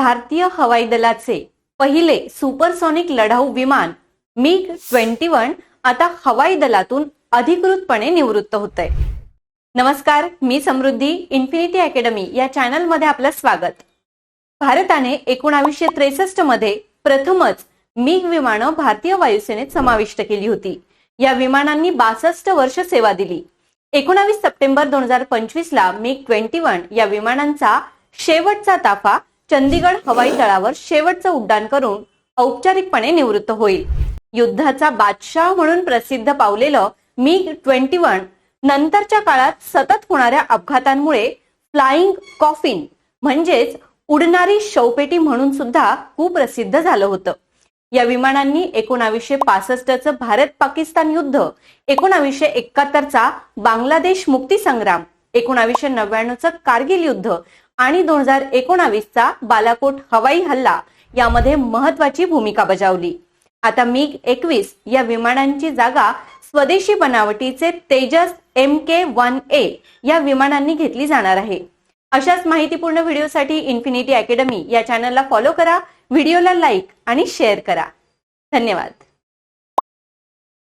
भारतीय हवाई दलाचे पहिले सुपरसॉनिक लढाऊ विमान मिग ट्वेंटी वन आता हवाई दलातून अधिकृतपणे निवृत्त होत आहे नमस्कार मी समृद्धी इन्फिनिटी अकॅडमी या चॅनलमध्ये आपलं स्वागत. भारताने एकोणावीसशे त्रेसष्टमध्ये प्रथमच मिग विमानं भारतीय वायुसेनेत समाविष्ट केली होती. या विमानांनी बासष्ट वर्ष सेवा दिली. एकोणावीस सप्टेंबर दोन हजार पंचवीस ला मिग ट्वेंटी वन या विमानांचा शेवटचा ताफा चंदीगड हवाई तळावर शेवटचं उड्डाण करून औपचारिकपणे निवृत्त होईल. युद्धाचा बादशाह म्हणून प्रसिद्ध पावलेलं मिग ट्वेंटी वन नंतरच्या काळात सतत होणाऱ्या अपघातांमुळे फ्लाइंग कॉफिन म्हणजेच उडणारी शवपेटी म्हणून सुद्धा कुप्रसिद्ध झालं होतं. या विमानांनी एकोणावीसशे पासष्टचं भारत पाकिस्तान युद्ध एकोणावीसशे एकाहत्तरचा बांगलादेश मुक्ती संग्राम एकोणावीसशे नव्याण्णवचं कारगिल युद्ध आणि दोन हजार एकोणावीसचा बालाकोट हवाई हल्ला यामध्ये महत्वाची भूमिका बजावली. आता मिग एकवीस या विमानांची जागा स्वदेशी बनावटीचे Tejas M K one A या विमानांनी घेतली जाणार आहे. अशाच माहितीपूर्ण व्हिडिओसाठी इन्फिनिटी अकॅडमी या चॅनलला फॉलो करा व्हिडिओला लाईक आणि शेअर करा. धन्यवाद.